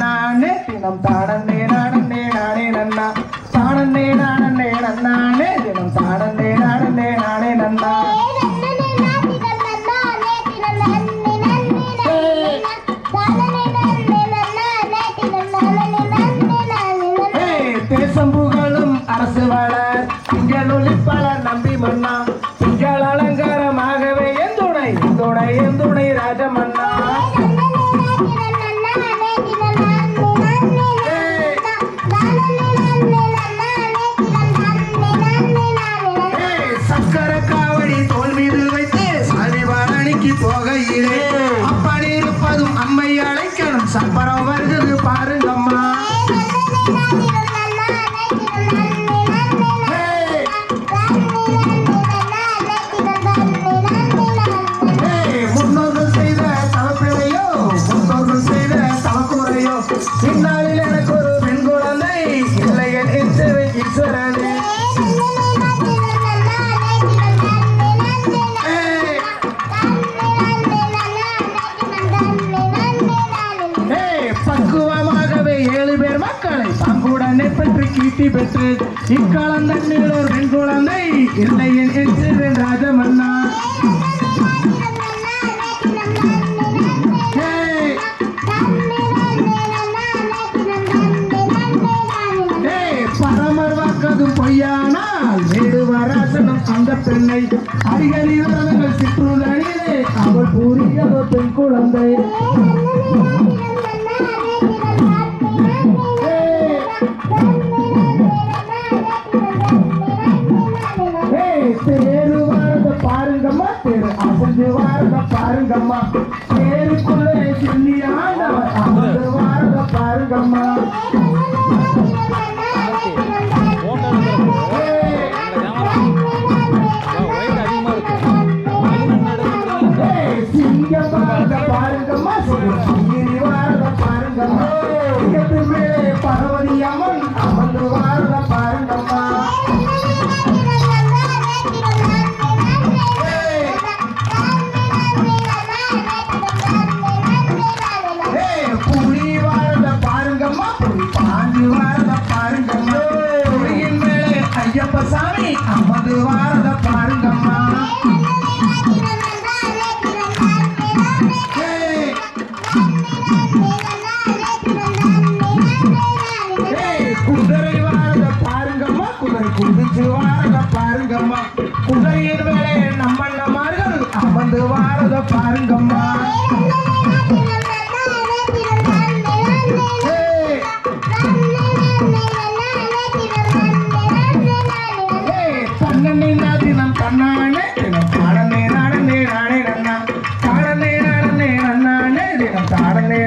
நன்னானே தினம் தானே நானே நானே நன்னா. தானே நானே நன்னானே. தினம் தானே நானே நானே நன்னா. ஏய், தேசம் புகழும் அரசு வளர் திங்கள் ஒளிப்பல நம்பி மன்னா. திங்கள் அலங்காரமாகவே என் துணை துணை என் துணை ராஜமன்னா. மக்களை பெற்று கீர்த்தி பெற்று இக்காலந்தண்ணில் ஒரு பெண் குழந்தை இல்லை என் ஈஸ்வரன் ராஜமன்னா. பரமர் வாக்கதும் பொய்யானால் வேடு வராசனம் அந்த பெண்ணை அடிக்கடி பாருங்கம்மா. பேருக்குள்ளே சொல்லியாண்டவர் ஆண்டவர் பாருங்கம்மா. பாருங்கம்மா. பாருங்கம்மா. சிங்கத்து மேலே பகவதி அம்மன் அமர்ந்து வாரத ஐயப்ப சாமி வாரத பாருங்கம்மா ஏய், ஏய், குதிரை வாரத பாருங்கம்மா குதிரை குதிச்சு வாரத பாருங்கம்மா. குதிரையின் தன்னே தினம் தன்னானே தினம் தாடனே நாடனே நானே நன்னா. தாடனே நாடனே நன்னானே தினம் தாடனே